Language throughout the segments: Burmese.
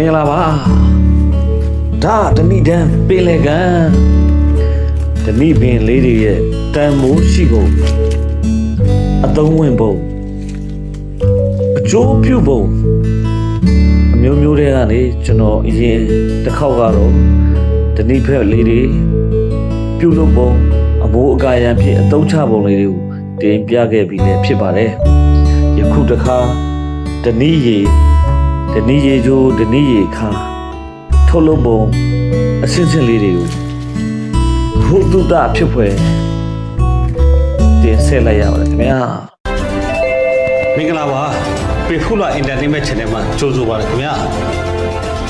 မင်္ဂလာပါဒါဓနိဒန်ပင်လေကံဓနိပင်လေးတွေရဲ့တန်မိုးရှိကုန်အသုံးဝင်ပုံအကျိုးပြုပုံအမျိုးမျိုးတွေကနေကျွန်တော်အရင်တစ်ခေါက်ကတော့ဓနိဖက်လေးတွေပြုလုပ်ပုံအမိုးအကာရန်ဖြစ်အသုံးချပုံလေးတွေကိုတင်ပြခဲ့ပြီးလည်းဖြစ်ပါတယ်ယခုတစ်ခါဓနိရေ ဒနီရေကျိုးဒနီရေခါထုတ်လုပ်ပုံအစင်းစင်းလေးတွေကိုဘုဒ္ဓတာဖြစ်ဖွယ်တင်ဆက်လိုက်ရပါတယ်ခင်ဗျာမင်္ဂလာပါပေဖူလာအင်တာနက်မဲ့ channel မှာကြိုဆိုပါရခင်ဗျာ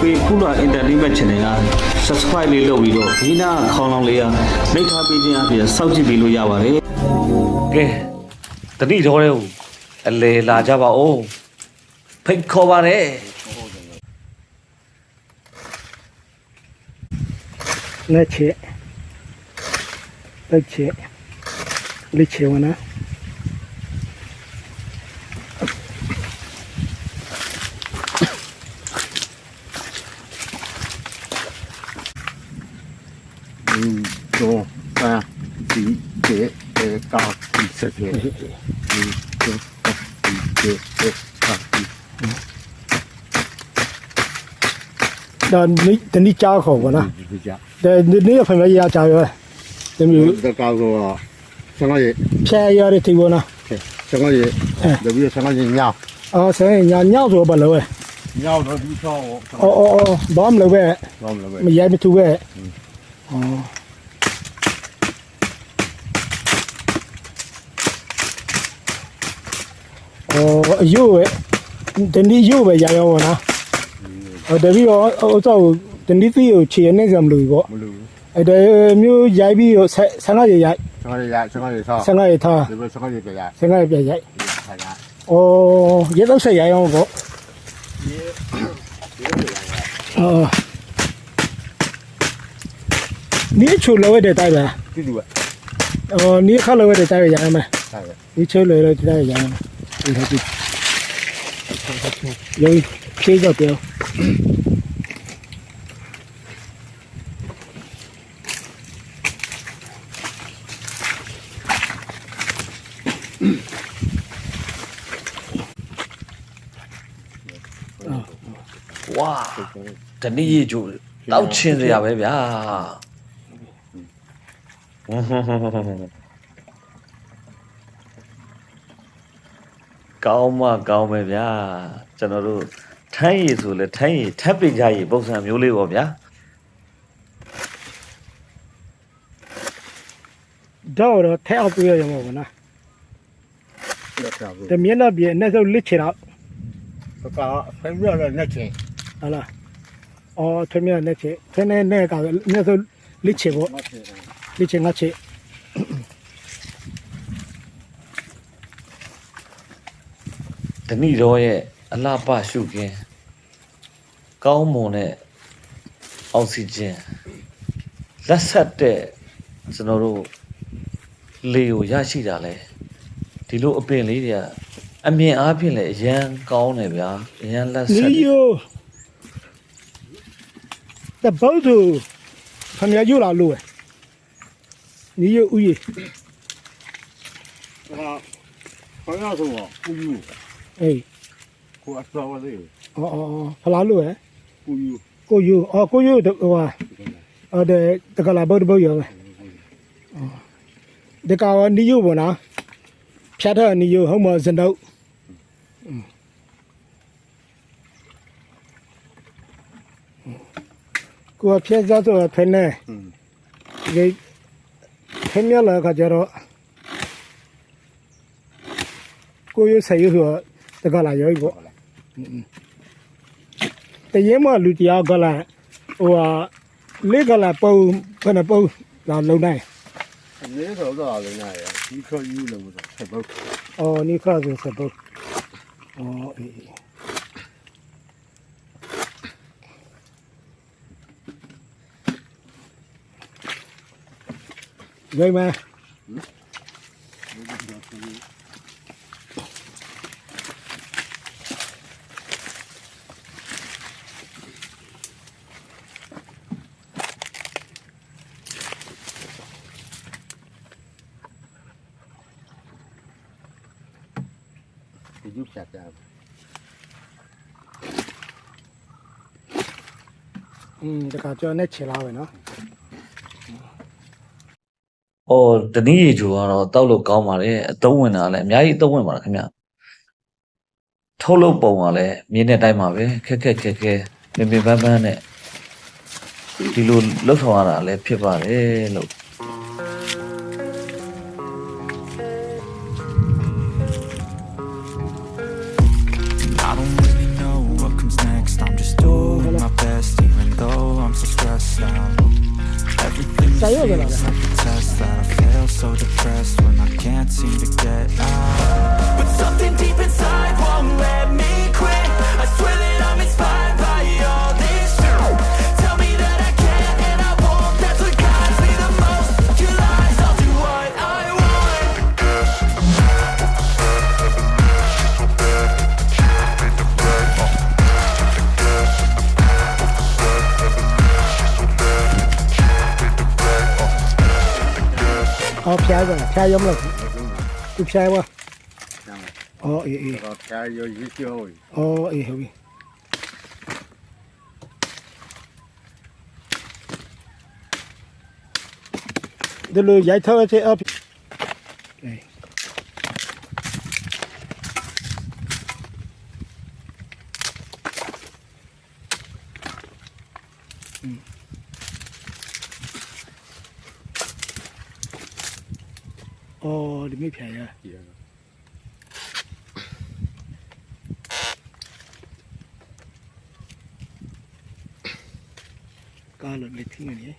ပေဖူလာအင်တာနက်မဲ့ channel က subscribe လေးလုပ်ပြီးတော့ဒီနာခေါင်းလောင်းလေးကနှိပ်ထားပေးခြင်းအပြင်စောင့်ကြည့်ပေးလို့ရပါတယ်ကဲဒနီတော်တွေကိုအလေလာကြပါဦးဖိတ်ခေါ်ပါတယ် เนื้อเชะเลิกเชะเลิกเชวนะหนึ่งสอาบีเจ็อกาบีเซกนี่โซต้าบีเจเอกาบีนั่นนี้ดันนี้เจ้าของวะนะ ဒီနေ့ဖမရကြရောတမျိုးဒီကောတော့ဆငါရဲ့ဖြဲရတဲ့တီဘောနော်ဆငါရဲ့တပည့်ဆငါရဲ့ညောင်းအော်ဆယ်ညာညောက်ဆိုဘလို့ပဲညောင်းတော့ဒီချောင်းအော်အော်အော်ဘာမလို့ပဲဘာမလဲမရိုက်မထူပဲအော်အော်အယို့ပဲတနိယို့ပဲရရောပါနော်ဟိုတပည့်တော့ဟိုစော တနိသီကိုခြေနဲ့စမလို့ပေါ့မလို့အဲ့ဒါမျိုးရိုက်ပြီးတော့ဆန်းရရိုက်ဆငါရဲ့ဆငါရဲ့ဆောဆန်းရထားဒီဘက်ဆငါရဲ့ပြရဆန်းရပြရိုက်ဆငါ။အော်ရေတော့ဆက်ရိုက်အောင်ပေါ့။အော်နီးချိုလောတဲ့တိုင်းပဲဒီလူက။အော်နီးခါလောတဲ့တိုင်းပဲရိုက်မယ်ဆိုင်ရ။နီးချိုလောတဲ့တိုင်းရိုက်မယ်။ဒီလိုဒီရောဖြေးကြပြော ဝါဒနီရေကျိုးတောက်ချင်းစရာပဲဗျာကောင်းမကောင်းပဲဗျာကျွန်တော်တို့ထိုင်းရည်ဆိုလဲထိုင်းရည်ထပ်ပင်ကြရည်ပုံစံမျိုးလေးပေါ့ဗျာတော့တော့ထဲအောင်ပြရရမှာပေါ့နော်လက်ချဘူး။တမျက်နှာပြည့်အနည်းဆုံးလစ်ချင်တော့ကကဖမ်းရတဲ့လက်ချင်း ဟာလား။အော်တမျက်နဲ့ချေ။ထဲနဲ့နဲ့ကအနည်းဆုံးလစ်ချင်ပေါ့မချင်း။လစ်ချင်ငါချေဒနီတော်ရဲ့အလှပရှုခင်းကောင်းမွန်တဲ့အောက်ဆီဂျင်လက်ဆက်တဲ့ကျွန်တော်တို့လေကိုရရှိတာလဲဒီလိုအပင်လေးတွေကအမြင်အားဖြင့်လည်းအရန်ကောင်းတယ်ဗျာအရန်လက်ဆက်နီယို တဘောသူဖမြယူလာလို့နီယိုဦးကြီးကဖမ်းရဆုံးကကူယူအေးကိုအစောဝလေးအော်အော်ဖလာလို့ရကူယူကိုယူအော်ကိုယူဟိုဟာအော်တဲ့တကလာဘောတဘောရောပဲဒီကောင်နီယိုဘောနော်ဖြတ်တော့နီယိုဟုတ်မစံတော့ ကိုဖြတ်စားတော့ဖနေอืมဒီဖမြလာခါကြတော့ကိုရဆယ်ရဆိုတကလာရောပေါ့တရေမလူတရားကလာဟိုဟာလေကလာပုံခဏပုံလာလုံနိုင်နေတော့တော့လည်းနားရဒီခေါ်ယူလို့ဆိုဆက်တော့အော်နိခါဆိုစပုတ်အော်အေး gây ma thì giúp sạch ra ừ, cho nét chỉ lao vậy nó. ဟောတနည်းရေချိုကတော့တောက်လို့ကောင်းပါလေအသုံးဝင်တာလည်းအများကြီးအသုံးဝင်ပါလားခင်ဗျထုတ်လုပ်ပုံကလည်းမြင်းတဲ့အတိုင်းပါပဲခက်ခက်ခက်ခဲပြင်ပပန်းပန်းနဲ့ဒီလိုလှုပ်ဆောင်ရတာလည်းဖြစ်ပါတယ်လို့ဆိုင်ရကြတာလား feel so depressed when I can't seem to get out. အော်ဖျားကြဖျားရောမလို့သူဖျားဝါအော်အေးအေးတော့ဖြာရောရွေးကျော်အော်အေးဟုတ်ပြီဒီလိုရိုက်ထောက်ချေအပ်အေး အော်ဒီမိဖျားရကားလို့လက်ထင်းနေ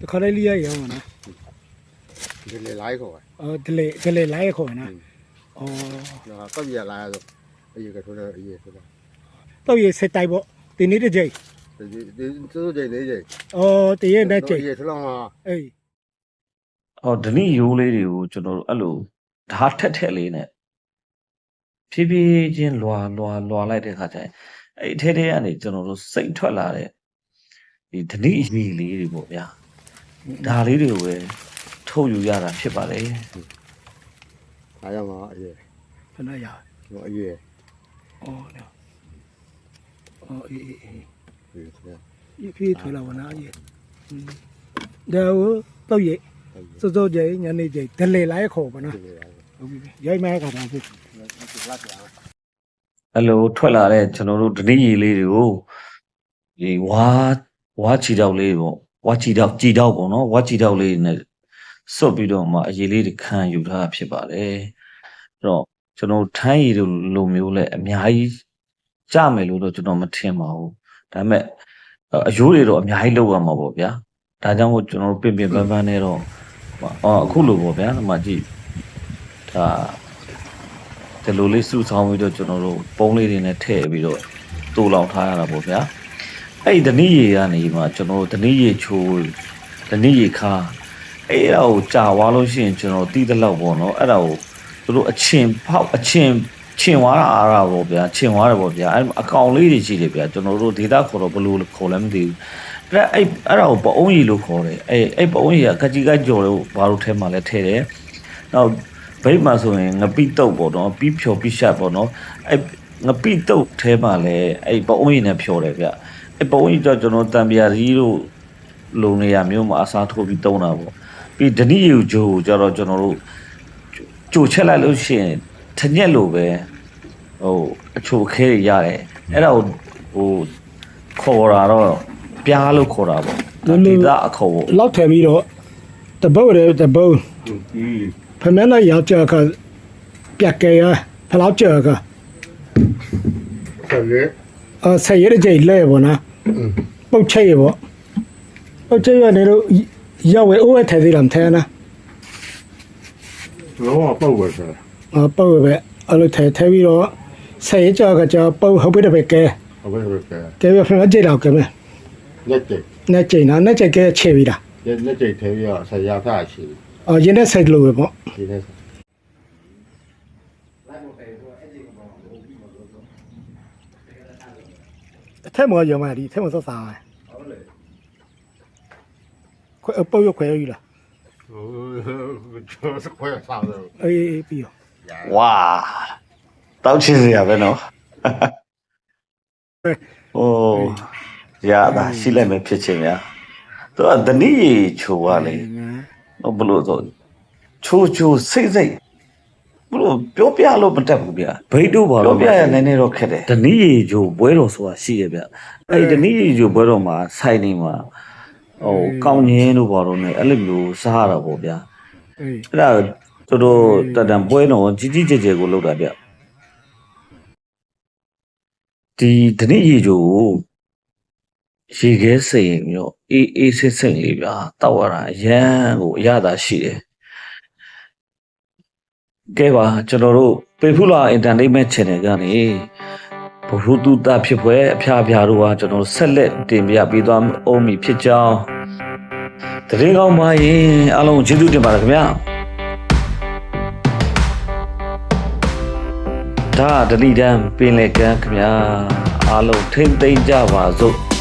တခါလေးလေးရရအောင်နော်ဒီလေလိုက်ခေါ်အော်ဒလေဒလေလိုက်ခေါ်နော်အော်တော့တော့ရလာဆိုအေးကထိုးတော့အေးဆိုတော့တော့ရစတိုင်ပေါ့ဒီနေ့တစ်ကြိမ်ဒီဒီ သူတို့ကြိနေကြအော်တရက်နဲ့ကြိမ်အေးထိုးတော့အေးအော်ဓနိရိုးလေးတွေကိုကျွန်တော်တို့အဲ့လိုဓာတ်ထက်ထက်လေးနဲ့ဖြည်းဖြည်းချင်းလွာလွာလွာလိုက်တဲ့ခါကျရင်အဲ့ဒီထဲထဲကနေကျွန်တော်တို့စိတ်ထွက်လာတဲ့ဒီဓနိအကြီးလေးတွေပေါ့ဗျာဒါလေးတွေကိုပဲထုတ်ယူရတာဖြစ်ပါတယ်အားရမှာအေးခဏရတော့အေးအော်နော်အော်အေးအေး အေးအေးဆိုတော့ဒီပြေးထွေးလာဝနာကြီးဒါကိုတော့ရစောစောကြိမ်ညနေကြိမ်ဒလေလိုက်ခေါ်ပါနော်ဒီလေဟုတ်ပြီရိုက်မဲခါတာဖြစ်လာပြာအဲ့လိုထွက်လာတဲ့ကျွန်တော်တို့ဓနိရည်လေးတွေကိုဒီဝါဝါချီတောက်လေးပေါ့ဝါချီတောက်ကြည်တောက်ပေါ့နော်ဝါချီတောက်လေးနဲ့စွတ်ပြီးတော့မှအရည်လေးတွေခံယူထားတာဖြစ်ပါတယ်အဲ့တော့ကျွန်တော်ထမ်းရည်တို့လိုမျိုးလဲအများကြီးကြမယ်လို့တော့ကျွန်တော်မထင်ပါဘူး ဒါပေမဲ့အယိုးတွေတော့အများကြီးလောက်ရမှာပေါ့ဗျာဒါကြောင့်မို့ကျွန်တော်တို့ပင်ပင်ပန်းပန်းနဲ့တော့အော်အခုလိုပေါ့ဗျာဒီမှာကြည့်ဒါဒီလိုလေးစုဆောင်းပြီးတော့ကျွန်တော်တို့ပုံးလေးတွေနဲ့ထည့်ပြီးတော့တူလောင်ထားရတာပေါ့ဗျာအဲ့ဒီဓနိရေကနေမှကျွန်တော်တို့ဓနိရေချိုးဓနိရေခါအဲ့ဒါကိုကြာသွားလို့ရှိရင်ကျွန်တော်တီးတဲ့လောက်ပေါ့နော်အဲ့ဒါကိုသူတို့အချင်းဖောက်အချင်း ချင်သွားတာအားတာပေါ့ဗျာချင်သွားတယ်ပေါ့ဗျာအဲ့အကောင်လေးတွေရှိတယ်ဗျာကျွန်တော်တို့ဒေတာခေါ်တော့ဘယ်လိုခေါ်လဲမသိဘူးအဲ့အဲ့အဲ့ဒါကိုပအုံးရီလို့ခေါ်တယ်အဲ့အဲ့ပအုံးရီကကကြီးကကြော်လို့ဘာလို့ထဲမှာလဲထဲတယ်နောက်ဘိတ်မှာဆိုရင်ငပိတုတ်ပေါ့နော်ပြီးဖြော်ပြီးရှက်ပေါ့နော်အဲ့ငပိတုတ်ထဲမှာလည်းအဲ့ပအုံးရည်နဲ့ဖြော်တယ်ဗျအဲ့ပအုံးရည်တော့ကျွန်တော်တံပြာကြီးတို့လုံနေရမျိုးမှာအစားထိုးပြီးတုံးတာပေါ့ပြီးဒဏိယူဂျိုကိုကျတော့ကျွန်တော်တို့ကြိုချက်လိုက်လို့ရှိရင် ထညက်လို့ပဲဟိုအချိုခဲတွေရတယ်အဲ့ဒါကိုဟိုခေါ်တာတော့ပြားလို့ခေါ်တာပေါ့ဒီသားအခေါ်ပေါ့လောက်ထည့်ပြီးတော့တပုတ်ရတပုတ်ဒီဖမနာရောက်ကြကပြက်ကရဖလောက်ကြကဆက်ရဲအဆက်ရတဲ့ကြိမ်လဲပေါ့နော်ပုတ်ချိတ်ရပေါ့ပုတ်ချိတ်ရနေတော့ရောက်ဝဲအိုးဝဲထဲသေးလားမထဲနာလောကပုတ်ပဲဆိုအ ပုတ်ပဲအဲ့လိုထဲထဲပြီးတော့ဆေးကြောကကြောပုတ်ဟုတ်ပြီတပဲကဲဟုတ်ပြီဟုတ်ပြီကဲတဲပြဖန်ကြိတ်တော့ကဲမဲလက်ကြိတ်လက်ကြိတ်နော်လက်ကြိတ်ကဲချေပြီးတာလက်ကြိတ်ထဲပြီးတော့ဆရာဖတ်ရှိအော်ရင်းနဲ့ဆိုင်လို့ပဲပေါ့ရင်းနဲ့ထက်မောရောမဒီထက်မောဆော့စားဟုတ်လေခွဲပုတ်ရခွဲရယူလားဟိုကျော်စခွဲစားတယ်အေးပြီးရော ဝါတောက်ချင်စရာပဲနော်ဟိုရတာရှိလိုက်မယ်ဖြစ်ချင်များသူကတနည်းရေချိုကလေဟိုဘလို့ဆိုချိုချိုစိတ်စိတ်ဘလို့ပြောပြလို့မတတ်ဘူးဗျဘိတ်တို့ပါတော့ပြောပြရနည်းနည်းတော့ခက်တယ်တနည်းရေချိုဘွဲတော်ဆိုတာရှိရဗျအဲ့ဒီတနည်းရေချိုဘွဲတော်မှာစိုက်နေမှာဟိုကောင်းငင်းတို့ဘာလို့ ਨੇ အဲ့လိုမျိုးစားရတာပေါ့ဗျာအေးအဲ့ဒါ တော်တော်တတန်ပွဲတော်ကြီးကြီးကျယ်ကျယ်ကိုလုပ်တာဗျဒီတနည်းရေချိုကိုရေခဲစိတ်ရင်မျိုးအေးအေးဆစ်ဆစ်လေးဗျာတောက်ရတာအရန်ကိုအရသာရှိတယ်ကဲပါကျွန်တော်တို့ပေဖူလာအင်တာနက်မဲ့ channel ကနေဘုဟုတုတဖြစ်ပွဲအဖျားအဖျားတို့ကကျွန်တော်ဆက်လက်တင်ပြပေးသွားအောင်မည်ဖြစ်ကြောင်းတရင်ကောင်းပါရင်အားလုံးကျေးဇူးတင်ပါတယ်ခင်ဗျာ ဒါဒလီဒန်ပင်လေကန်းခင်ဗျာအားလုံးထိမ့်သိမ့်ကြပါစို့